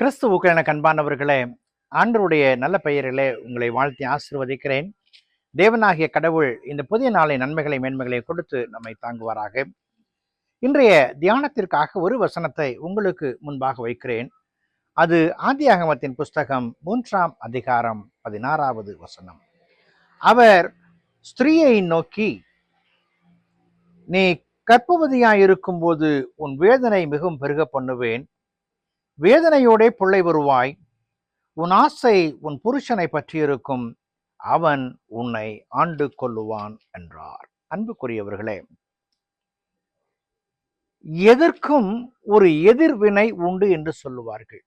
கிறிஸ்துவுக்கு என கண்பானவர்களே ஆண்டருடைய நல்ல பெயரிலே உங்களை வாழ்த்தி ஆசிர்வதிக்கிறேன். தேவனாகிய கடவுள் இந்த புதிய நாளை நன்மைகளை மேன்மைகளை கொடுத்து நம்மை தாங்குவாராக. இன்றைய தியானத்திற்காக ஒரு வசனத்தை உங்களுக்கு முன்பாக வைக்கிறேன். அது ஆதியாகமத்தின் புஸ்தகம் மூன்றாம் அதிகாரம் பதினாறாவது வசனம். அவர் ஸ்திரீயை நோக்கி நீ கர்ப்பவதியாய் போது உன் வேதனை மிகவும் பெருக பண்ணுவேன். வேதனையோடே பிள்ளை வருவாய். உன் ஆசை உன் புருஷனை பற்றியிருக்கும். அவன் உன்னை ஆண்டு கொள்ளுவான் என்றார். அன்புக்குரியவர்களே எதற்கும் ஒரு எதிர்வினை உண்டு என்று சொல்லுவார்கள்.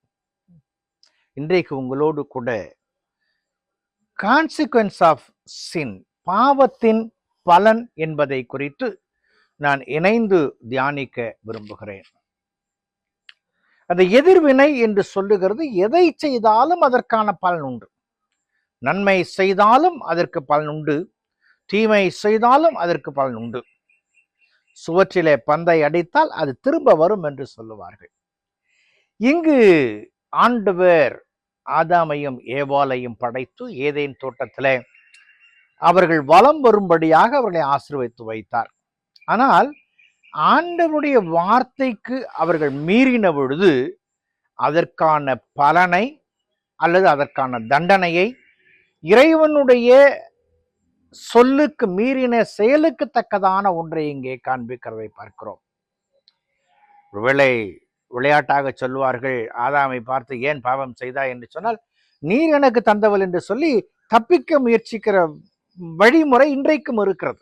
இன்றைக்கு உங்களோடு கூட கான்சிக்வன்ஸ் ஆஃப் சின் பாவத்தின் பலன் என்பதை குறித்து நான் இணைந்து தியானிக்க விரும்புகிறேன். அந்த எதிர்வினை என்று சொல்லுகிறது எதை செய்தாலும் அதற்கான பலன் உண்டு. நன்மை செய்தாலும் அதற்கு பலன் உண்டு. தீமை செய்தாலும் அதற்கு பலன் உண்டு. சுவற்றிலே பந்தை அடித்தால் அது திரும்ப வரும் என்று சொல்லுவார்கள். இங்கு ஆண்டவர் ஆதாமையும் ஏவாலையும் படைத்து ஏதேன் தோட்டத்திலே அவர்கள் வலம் வரும்படியாக அவர்களை ஆசிர்வைத்து வைத்தார். ஆனால் ஆண்டவருடைய வார்த்தைக்கு அவர்கள் மீறின பொழுது அதற்கான பலனை அல்லது அதற்கான தண்டனையை இறைவனுடைய சொல்லுக்கு மீறின செயலுக்கு தக்கதான ஒன்றை இங்கே காண்பிக்கிறதை பார்க்கிறோம். ஒருவேளை விளையாட்டாக சொல்வார்கள் ஆதாமை பார்த்து ஏன் பாவம் செய்தா என்று சொன்னால் நீர் எனக்கு தந்தவள் என்று சொல்லி தப்பிக்க முயற்சிக்கிற வழிமுறை இன்றைக்கும் இருக்கிறது.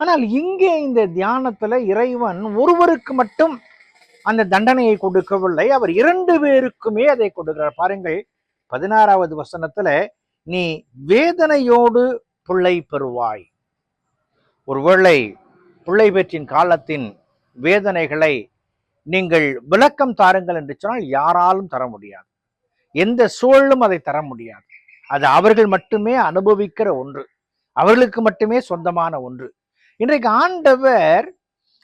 ஆனால் இங்கே இந்த தியானத்தில் இறைவன் ஒருவருக்கு மட்டும் அந்த தண்டனையை கொடுக்கவில்லை. அவர் இரண்டு பேருக்குமே அதை கொடுக்கிறார். பாருங்கள் பதினாறாவது வசனத்துல நீ வேதனையோடு பிள்ளை பெறுவாய். ஒருவேளை பிள்ளை பெற்றின் காலத்தின் வேதனைகளை நீங்கள் விளக்கம் தாருங்கள் என்று சொன்னால் யாராலும் தர முடியாது. எந்த சூழலும் அதை தர முடியாது. அது அவர்கள் மட்டுமே அனுபவிக்கிற ஒன்று. அவர்களுக்கு மட்டுமே சொந்தமான ஒன்று. இன்றைக்கு ஆண்டவர்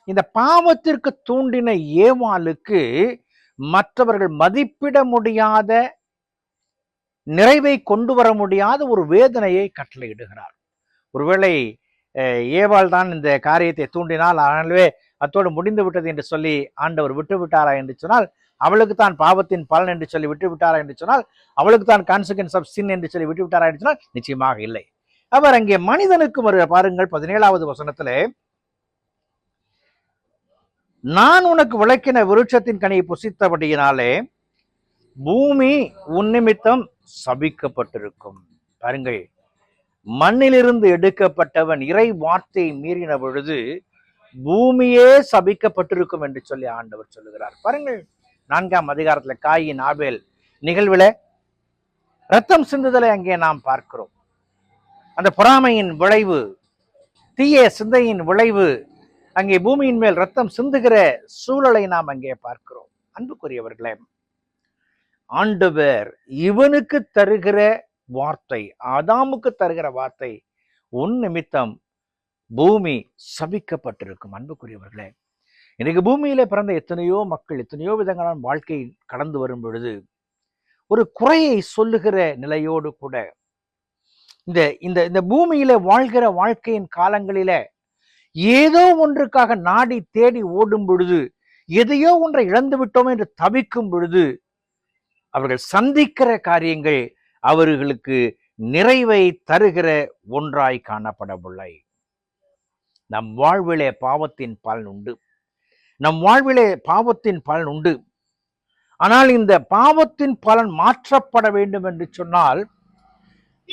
இந்த பாவத்திற்கு தூண்டின ஏவாளுக்கு மற்றவர்கள் மதிப்பிட முடியாத நிறைவை கொண்டு வர முடியாத ஒரு வேதனையை கட்டளையிடுகிறார். ஒருவேளை ஏவாள் தான் இந்த காரியத்தை தூண்டினால் ஆனாலே அத்தோடு முடிந்து விட்டது என்று சொல்லி ஆண்டவர் விட்டு விட்டாரா என்று சொன்னால் அவளுக்கு தான் பாவத்தின் பலன் என்று சொல்லி விட்டு விட்டாரா என்று சொன்னால் அவளுக்கு தான் கான்சிக்வன்ஸ் ஆஃப் சின் என்று சொல்லி விட்டு விட்டாரா என்று சொன்னால் நிச்சயமாக இல்லை. அவர் அங்கே மனிதனுக்கு ஒரு பாருங்கள் பதினேழாவது வசனத்திலே நான் உனக்கு விளக்கின விருட்சத்தின் கனியை புசித்தபடியினாலே பூமி உன் நிமித்தம் சபிக்கப்பட்டிருக்கும். பாருங்கள் மண்ணிலிருந்து எடுக்கப்பட்டவன் இறை வார்த்தையை மீறின பொழுது பூமியே சபிக்கப்பட்டிருக்கும் என்று சொல்லி ஆண்டவர் சொல்லுகிறார். பாருங்கள் நான்காம் அதிகாரத்தில் காயின் ஆபேல் நிகழ்வில் ரத்தம் சிந்துதலை அங்கே நாம் பார்க்கிறோம். அந்த பொறாமையின் விளைவு தீய சிந்தையின் விளைவு அங்கே பூமியின் மேல் ரத்தம் சிந்துகிற சூழலை நாம் அங்கே பார்க்கிறோம். அன்புக்குரியவர்களே ஆண்டவர் இவனுக்கு தருகிற வார்த்தை ஆதாமுக்கு தருகிற வார்த்தை உன் நிமித்தம் பூமி சபிக்கப்பட்டிருக்கும். அன்புக்குரியவர்களே இன்னைக்கு பூமியில பிறந்த எத்தனையோ மக்கள் எத்தனையோ விதங்களான வாழ்க்கை கடந்து வரும் பொழுது ஒரு குறையை சொல்லுகிற நிலையோடு கூட இந்த இந்த இந்த பூமியில வாழ்கிற வாழ்க்கையின் காலங்களில ஏதோ ஒன்றுக்காக நாடி தேடி ஓடும் பொழுது எதையோ ஒன்றை இழந்து விட்டோம் என்று தவிக்கும் பொழுது அவர்கள் சந்திக்கிற காரியங்கள் அவர்களுக்கு நிறைவை தருகிற ஒன்றாய் காணப்படவில்லை. நம் வாழ்விலே பாவத்தின் பலன் உண்டு. நம் வாழ்விலே பாவத்தின் பலன் உண்டு. ஆனால் இந்த பாவத்தின் பலன் மாற்றப்பட வேண்டும் என்று சொன்னால்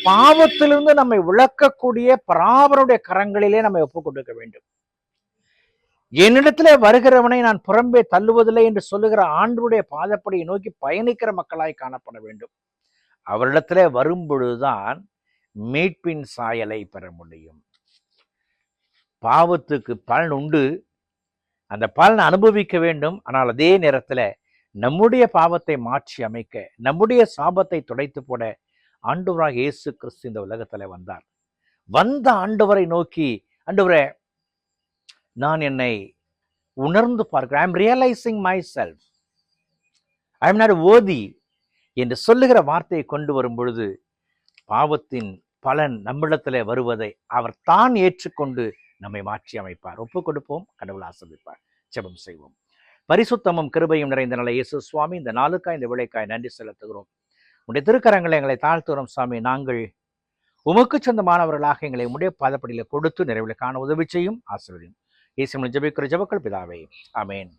பாவத்திலிருந்து நம்மை விளக்கக்கூடிய பராபருடைய கரங்களிலே நம்மை ஒப்புக் கொடுக்க வேண்டும். என்னிடத்துல வருகிறவனை நான் புறம்பே தள்ளுவதில்லை என்று சொல்லுகிற ஆண்டுடைய பாதப்படியை நோக்கி பயணிக்கிற மக்களாய் காணப்பட வேண்டும். அவரிடத்துல வரும் பொழுதுதான் மீட்பின் சாயலை பெற முடியும். பாவத்துக்கு பலன் உண்டு. அந்த பலன் அனுபவிக்க வேண்டும். ஆனால் அதே நேரத்தில் நம்முடைய பாவத்தை மாற்றி அமைக்க நம்முடைய சாபத்தை துடைத்து போட ஆண்டவராக இயேசு கிறிஸ்து இந்த உலகத்துல வந்தார். வந்த ஆண்டவரை நோக்கி ஆண்டவரே நான் என்னை உணர்ந்து பார்க்கிறேன். I am realising myself I am not ஓதி என்று சொல்லுகிற வார்த்தையை கொண்டு வரும் பொழுது பாவத்தின் பலன் நம்மிடத்தில் வருவதை அவர் தான் ஏற்றுக்கொண்டு நம்மை மாற்றி அமைப்பார். ஒப்பு கொடுப்போம் கடவுள் ஆசிர்வதிப்பார். ஜெபம் செய்வோம். பரிசுத்தமும் கிருபையும் நிறைந்த நல்ல இயேசு சுவாமி இந்த நாளுக்காய் இந்த விளைக்காய் நன்றி செலுத்துகிறோம். உடைய திருக்கரங்களை எங்களை தாழ்த்துறோம் சாமி. நாங்கள் உமக்கு சொந்தமானவர்களாக எங்களை உடைய பாதப்படியில் கொடுத்து நிறைவில் காண உதவி செய்யும் ஆசீர்வதியும். இயேசு ஜபிக்கிற ஜபக்கள் பிதாவே. அமேன்